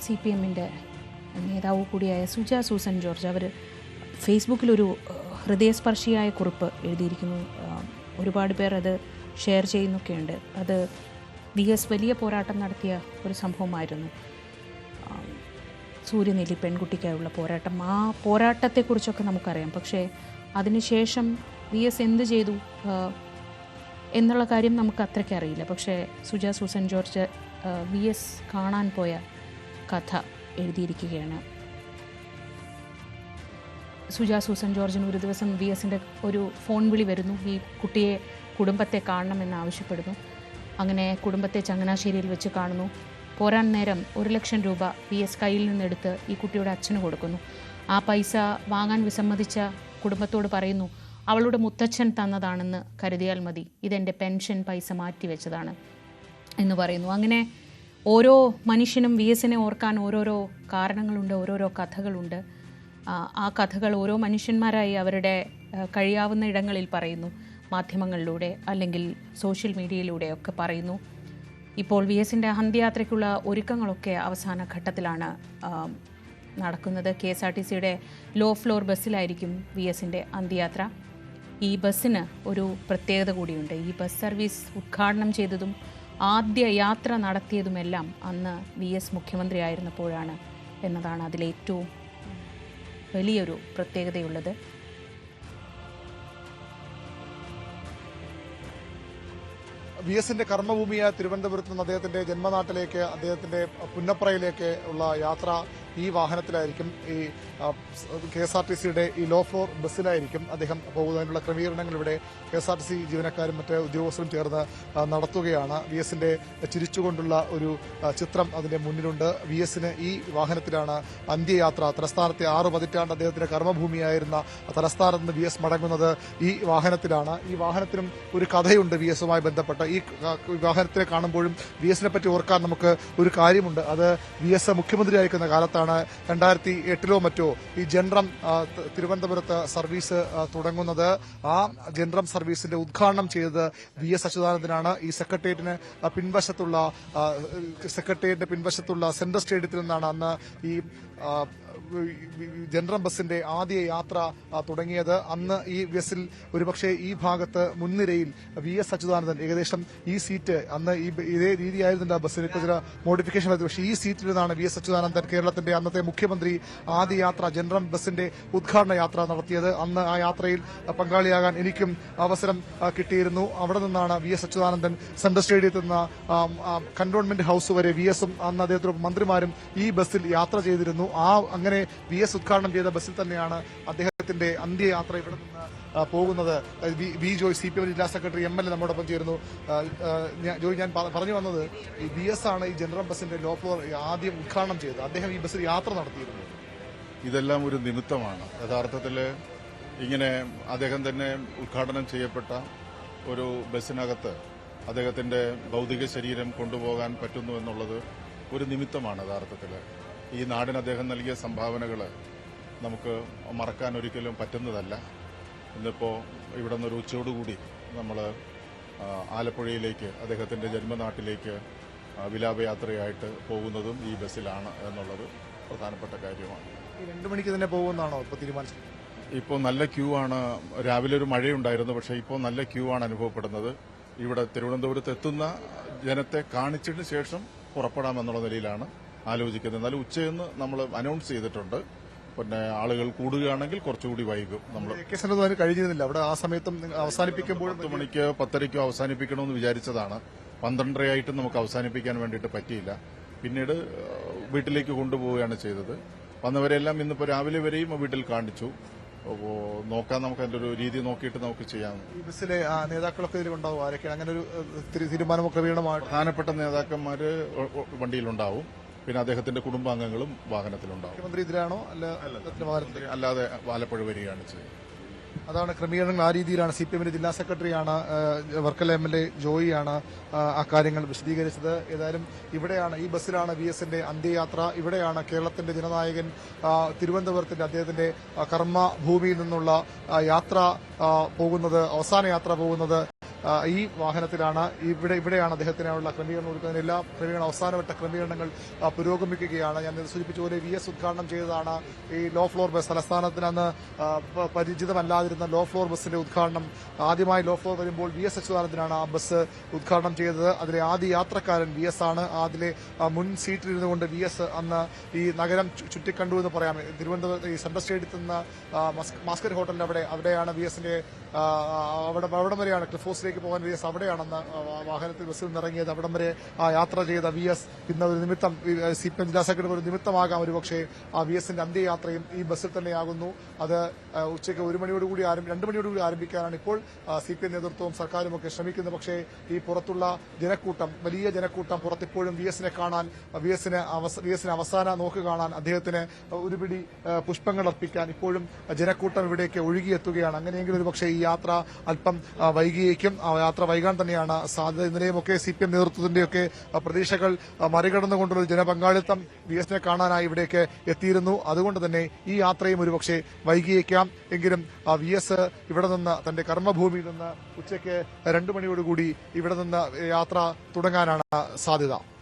C P എമ്മിന്റെ നേതാവ് കൂടിയായ സുജ സൂസൻ ജോർജ് അവർ ഫേസ്ബുക്കിലൊരു ഹൃദയസ്പർശിയായ കുറിപ്പ് എഴുതിയിരിക്കുന്നു. ഒരുപാട് പേർ അത് ഷെയർ ചെയ്യുന്നൊക്കെയുണ്ട്. അത് വി എസ് വലിയ പോരാട്ടം നടത്തിയ ഒരു സംഭവമായിരുന്നു. സൂര്യനെല്ലി പെൺകുട്ടിക്കായുള്ള പോരാട്ടം. ആ പോരാട്ടത്തെക്കുറിച്ചൊക്കെ നമുക്കറിയാം. പക്ഷേ അതിനുശേഷം വി എസ് എന്ത് ചെയ്തു? എന്നുള്ള കാര്യം നമുക്ക് അത്രയ്ക്ക് അറിയില്ല. പക്ഷേ Suja Susan George V S കാണാൻ പോയ കഥ എഴുതിയിരിക്കുകയാണ്. സുജ സൂസൻ ജോർജിന് ഒരു ദിവസം വി എസിന്റെ ഒരു ഫോൺ വിളി വരുന്നു. ഈ കുട്ടിയെ കുടുംബത്തെ കാണണമെന്ന് ആവശ്യപ്പെടുന്നു. അങ്ങനെ കുടുംബത്തെ ചങ്ങനാശ്ശേരിയിൽ വെച്ച് കാണുന്നു. പോരാൻ നേരം ഒരു ലക്ഷം രൂപ വി എസ് കയ്യിൽ നിന്നെടുത്ത് ഈ കുട്ടിയുടെ അച്ഛന് കൊടുക്കുന്നു. ആ പൈസ വാങ്ങാൻ വിസമ്മതിച്ച കുടുംബത്തോട് പറയുന്നു അവളുടെ മുത്തച്ഛൻ തന്നതാണെന്ന് കരുതിയാൽ മതി. ഇതെന്റെ പെൻഷൻ പൈസ മാറ്റി വെച്ചതാണ് എന്ന് പറയുന്നു. അങ്ങനെ ഓരോ മനുഷ്യനും വി എസിനെ ഓർക്കാൻ ഓരോരോ കാരണങ്ങളുണ്ട് ഓരോരോ കഥകളുണ്ട്. ആ, കഥകൾ ഓരോ മനുഷ്യന്മാരായി അവരുടെ കഴിയാവുന്ന ഇടങ്ങളിൽ പറയുന്നു. മാധ്യമങ്ങളിലൂടെ അല്ലെങ്കിൽ സോഷ്യൽ മീഡിയയിലൂടെയൊക്കെ പറയുന്നു. ഇപ്പോൾ വി എസിന്റെ അന്ത്യയാത്രയ്ക്കുള്ള ഒരുക്കങ്ങളൊക്കെ അവസാന ഘട്ടത്തിലാണ് നടക്കുന്നത്. കെ എസ് ആർ ടി സിയുടെ ലോ ഫ്ലോർ ബസ്സിലായിരിക്കും വി എസിന്റെ അന്ത്യയാത്ര. ഈ ബസ്സിന് ഒരു പ്രത്യേകത കൂടിയുണ്ട്. ഈ ബസ് സർവീസ് ഉദ്ഘാടനം ചെയ്തതും ആദ്യ യാത്ര നടത്തിയതുമെല്ലാം അന്ന് വി എസ് മുഖ്യമന്ത്രി ആയിരുന്നപ്പോഴാണ് എന്നതാണ് അതിലേറ്റവും വലിയൊരു പ്രത്യേകതയുള്ളത്. വി എസിന്റെ കർമ്മഭൂമിയായ തിരുവനന്തപുരത്ത് നിന്ന് അദ്ദേഹത്തിന്റെ ജന്മനാട്ടിലേക്ക് അദ്ദേഹത്തിന്റെ പുന്നപ്രയിലേക്ക് ഉള്ള യാത്ര ഈ വാഹനത്തിലായിരിക്കും. ഈ കെ എസ് ആർ ടി സിയുടെ ഈ ലോ ഫ്ലോർ ബസ്സിലായിരിക്കും അദ്ദേഹം പോകുന്നതിനുള്ള ക്രമീകരണങ്ങൾ ഇവിടെ K S R T C ജീവനക്കാരും മറ്റ് ഉദ്യോഗസ്ഥരും ചേർന്ന് നടത്തുകയാണ്. വി എസിന്റെ ചിരിച്ചുകൊണ്ടുള്ള ഒരു ചിത്രം അതിന്റെ മുന്നിലുണ്ട്. വി എസിന് ഈ വാഹനത്തിലാണ് അന്ത്യയാത്ര. തലസ്ഥാനത്തെ ആറ് പതിറ്റാണ്ട് അദ്ദേഹത്തിന്റെ കർമ്മഭൂമിയായിരുന്ന തലസ്ഥാനത്ത് നിന്ന് വി എസ് മടങ്ങുന്നത് ഈ വാഹനത്തിലാണ്. ഈ വാഹനത്തിനും ഒരു കഥയുണ്ട് വി എസുമായി ബന്ധപ്പെട്ട്. ക- വാഹനത്തിനെ കാണുമ്പോഴും വി എസിനെ പറ്റി ഓർക്കാൻ നമുക്ക് ഒരു കാര്യമുണ്ട്. അത് വി എസ് മുഖ്യമന്ത്രി അയക്കുന്ന കാലത്താണ് രണ്ടായിരത്തി എട്ടിലോ മറ്റോ ഈ ജൻറം തിരുവനന്തപുരത്ത് സർവീസ് തുടങ്ങുന്നത്. ആ ജൻറം സർവീസിന്റെ ഉദ്ഘാടനം ചെയ്തത് വി എസ് അച്യുതാനന്ദനാണ്. ഈ സെക്രട്ടേറിയറ്റിന് പിൻവശത്തുള്ള സെക്രട്ടേറിയറ്റിന്റെ പിൻവശത്തുള്ള സെൻട്രൽ സ്റ്റേഡിയത്തിൽ നിന്നാണ് അന്ന് ഈ ജനറൽ ബസിന്റെ ആദ്യ യാത്ര തുടങ്ങിയത്. അന്ന് ഈ ബസ്സിൽ ഒരുപക്ഷെ ഈ ഭാഗത്ത് മുൻനിരയിൽ വി എസ് അച്യുതാനന്ദൻ ഏകദേശം ഈ സീറ്റ് അന്ന് ഈ ഇതേ രീതിയായിരുന്നില്ല ബസ്സിന്. ഇപ്പോൾ ചില മോഡിഫിക്കേഷൻ വരുത്തി പക്ഷേ ഈ സീറ്റിൽ നിന്നാണ് വി എസ് അച്യുതാനന്ദൻ കേരളത്തിന്റെ അന്നത്തെ മുഖ്യമന്ത്രി ആദ്യ യാത്ര ജനറൽ ബസിന്റെ ഉദ്ഘാടന യാത്ര നടത്തിയത്. അന്ന് ആ യാത്രയിൽ പങ്കാളിയാകാൻ എനിക്കും അവസരം കിട്ടിയിരുന്നു. അവിടെ നിന്നാണ് വി എസ് അച്യുതാനന്ദൻ സെൻട്രൽ സ്റ്റേഡിയത്തിൽ നിന്ന് കന്റോൺമെന്റ് ഹൌസ് വരെ വി എസും അന്ന് അദ്ദേഹത്തിന്റെ മന്ത്രിമാരും ഈ ബസ്സിൽ യാത്ര ചെയ്തിരുന്നു. ആ അങ്ങനെ വി എസ് ഉദ്ഘാടനം ചെയ്ത ബസ്സിൽ തന്നെയാണ് അദ്ദേഹത്തിന്റെ അന്ത്യയാത്ര ഇവിടെ നിന്ന് പോകുന്നത്. V- Joy C P M ജില്ലാ സെക്രട്ടറി എം എൽ എ നമ്മോടൊപ്പം ചേരുന്നു. ജോയ് ഞാൻ പറഞ്ഞു വന്നത് ഈ വി എസ് ആണ് ഈ ജനറൽ ബസ്സിന്റെ ലോ ഫ്ലോർ ആദ്യം ഉദ്ഘാടനം ചെയ്തത്. അദ്ദേഹം ഈ ബസ്സിൽ യാത്ര നടത്തിയിരുന്നു. ഇതെല്ലാം ഒരു നിമിത്തമാണ്. യഥാർത്ഥത്തിൽ ഇങ്ങനെ അദ്ദേഹം തന്നെ ഉദ്ഘാടനം ചെയ്യപ്പെട്ട ഒരു ബസ്സിനകത്ത് അദ്ദേഹത്തിന്റെ ഭൗതിക ശരീരം കൊണ്ടുപോകാൻ പറ്റുന്നു എന്നുള്ളത് ഒരു നിമിത്തമാണ് യഥാർത്ഥത്തിൽ ഈ നാടിന് അദ്ദേഹം നൽകിയ സംഭാവനകൾ നമുക്ക് മറക്കാൻ ഒരിക്കലും പറ്റുന്നതല്ല. ഇന്നിപ്പോൾ ഇവിടെ നിന്നൊരു ഉച്ചയോടുകൂടി നമ്മൾ ആലപ്പുഴയിലേക്ക് അദ്ദേഹത്തിന്റെ ജന്മനാട്ടിലേക്ക് വിലാപയാത്രയായിട്ട് പോകുന്നതും ഈ ബസ്സിലാണ് എന്നുള്ളത് പ്രധാനപ്പെട്ട കാര്യമാണ്. രണ്ടു മണിക്ക് തന്നെ പോകുമെന്നാണോ ഇപ്പോൾ തീരുമാനിച്ചത്? ഇപ്പോൾ നല്ല ക്യൂ ആണ്. രാവിലെ ഒരു മഴയുണ്ടായിരുന്നു പക്ഷേ ഇപ്പോൾ നല്ല ക്യൂ ആണ് അനുഭവപ്പെടുന്നത്. ഇവിടെ തിരുവനന്തപുരത്ത് എത്തുന്ന ജനത്തെ കാണിച്ചതിന് ശേഷം പുറപ്പെടാമെന്നുള്ള നിലയിലാണ്. ആലോചിക്കുന്നത്. എന്നാലും ഉച്ചയെന്ന് നമ്മൾ അനൗൺസ് ചെയ്തിട്ടുണ്ട്. പിന്നെ ആളുകൾ കൂടുകയാണെങ്കിൽ കുറച്ചുകൂടി വൈകും. നമ്മൾ കഴിഞ്ഞിരുന്നില്ല. അവിടെ ആ സമയത്തും അവസാനിപ്പിക്കുമ്പോൾ പത്ത് മണിക്ക് പത്തരയ്ക്കോ അവസാനിപ്പിക്കണമെന്ന് വിചാരിച്ചതാണ്. പന്ത്രണ്ടരയായിട്ടും നമുക്ക് അവസാനിപ്പിക്കാൻ വേണ്ടിയിട്ട് പറ്റിയില്ല. പിന്നീട് വീട്ടിലേക്ക് കൊണ്ടുപോവുകയാണ് ചെയ്തത്. വന്നവരെല്ലാം ഇന്നിപ്പോൾ രാവിലെ വരെയും വീട്ടിൽ കാണിച്ചു. നോക്കാൻ നമുക്ക് അതിന്റെ ഒരു രീതി നോക്കിയിട്ട് നമുക്ക് ചെയ്യാം. ഈ ബസ്സിലെ നേതാക്കളൊക്കെ ഇതിൽ ഉണ്ടാവും. ആരൊക്കെയാണ്? അങ്ങനെ ഒരു തീരുമാനമൊക്കെ തിരു- തീരുമാനമോ ക്രമീണമായിട്ട് പ്രധാനപ്പെട്ട ഒ- വണ്ടിയിലുണ്ടാവും. പിന്നെ അദ്ദേഹത്തിന്റെ കുടുംബാംഗങ്ങളും വാഹനത്തിലുണ്ടാവും. മുഖ്യമന്ത്രി ഇതിലാണോ? അല്ല വാഹനത്തിൽ അല്ലാതെ ആലപ്പുഴ വരികയാണ് ചെയ്യുന്നത്. അതാണ് ക്രമീകരണങ്ങൾ ആ രീതിയിലാണ്. സി പി എമ്മിന്റെ ജില്ലാ സെക്രട്ടറിയാണ് വർക്കല എം എൽ എ ജോയിയാണ് ആ, കാര്യങ്ങൾ വിശദീകരിച്ചത്. ഏതായാലും ഇവിടെയാണ് ഈ ബസ്സിലാണ് വി എസിന്റെ അന്ത്യയാത്ര. ഇവിടെയാണ് കേരളത്തിന്റെ ജനനായകൻ തിരുവനന്തപുരത്തിന്റെ അദ്ദേഹത്തിന്റെ കർമ്മഭൂമിയിൽ നിന്നുള്ള യാത്ര പോകുന്നത് അവസാന യാത്ര പോകുന്നത്. ഈ വാഹനത്തിലാണ് ഇവിടെ ഇവിടെയാണ് അദ്ദേഹത്തിനുള്ള ക്രമീകരണം കൊടുക്കുന്നതിന് എല്ലാ ക്രമീകരണം അവസാനവട്ട ക്രമീകരണങ്ങൾ പുരോഗമിക്കുകയാണ്. ഞാൻ സൂചിപ്പിച്ച പോലെ വി എസ് ഉദ്ഘാടനം ചെയ്തതാണ് ഈ ലോ ഫ്ലോർ ബസ് തലസ്ഥാനത്തിനന്ന് പരിചിതമല്ലാതിരുന്ന ലോ ഫ്ലോർ ബസ്സിന്റെ ഉദ്ഘാടനം. ആദ്യമായി ലോ ഫ്ലോർ വരുമ്പോൾ വി എസ് അച്യുതാനന്ദനാണ് ആ ബസ് ഉദ്ഘാടനം ചെയ്തത്. അതിലെ ആദ്യ യാത്രക്കാരൻ വി എസ് ആണ്. അതിലെ മുൻ സീറ്റിലിരുന്നു കൊണ്ട് വി എസ് അന്ന് ഈ നഗരം ചുറ്റിക്കണ്ടു എന്ന് പറയാം. തിരുവനന്തപുരത്ത് ഈ സെൻട്രൽ സ്റ്റേഡിയത്തിൽ നിന്ന് മാസ്കറ്റ് ഹോട്ടലിന്റെ അവിടെ അവിടെയാണ് വി എസിന്റെ അവിടെ വരെയാണ് ക്ലിഫ് ഹൗസിലേക്ക് പോകാൻ വി എസ് അവിടെയാണെന്ന് വാഹനത്തിൽ ബസ്സിൽ നിന്നിറങ്ങിയത് അവിടം വരെ ആ യാത്ര ചെയ്ത വി എസ് ഇന്ന് ഒരു നിമിത്തം സി പി എം ജില്ലാ സെക്രട്ടറി ഒരു നിമിത്തമാകാം ഒരു പക്ഷേ ആ വി എസിന്റെ അന്ത്യയാത്രയും ഈ ബസ്സിൽ തന്നെയാകുന്നു അത് ഉച്ചയ്ക്ക് ഒരു മണിയോടുകൂടി ആരംഭി രണ്ട് മണിയോടുകൂടി ആരംഭിക്കാനാണ് ഇപ്പോൾ സി പി എം നേതൃത്വവും സർക്കാരും ഒക്കെ ശ്രമിക്കുന്നത്. പക്ഷേ ഈ പുറത്തുള്ള ജനക്കൂട്ടം വലിയ ജനക്കൂട്ടം പുറത്തിപ്പോഴും വി എസിനെ കാണാൻ വി എസിന് വി എസിന് അവസാന നോക്ക് കാണാൻ അദ്ദേഹത്തിന് ഒരു പിടി പുഷ്പങ്ങൾ അർപ്പിക്കാൻ ഇപ്പോഴും ജനക്കൂട്ടം ഇവിടേക്ക് ഒഴുകിയെത്തുകയാണ്. അങ്ങനെയെങ്കിൽ ഒരു പക്ഷേ ഈ യാത്ര അല്പം വൈകിയേക്കും. യാത്ര വൈകാൻ തന്നെയാണ് സാധ്യത. ഇന്നലെയുമൊക്കെ സി പി എം നേതൃത്വത്തിന്റെയൊക്കെ പ്രതീക്ഷകൾ മറികടന്നുകൊണ്ടുള്ള ജനപങ്കാളിത്തം വി എസിനെ കാണാനായി ഇവിടേക്ക് എത്തിയിരുന്നു. അതുകൊണ്ട് തന്നെ ഈ യാത്രയും ഒരുപക്ഷെ വൈകിയേക്കാം. എങ്കിലും വി എസ് ഇവിടെ നിന്ന് തന്റെ കർമ്മഭൂമിയിൽ നിന്ന് ഉച്ചയ്ക്ക് രണ്ടു മണിയോടുകൂടി ഇവിടെ നിന്ന് യാത്ര തുടങ്ങാനാണ് സാധ്യത.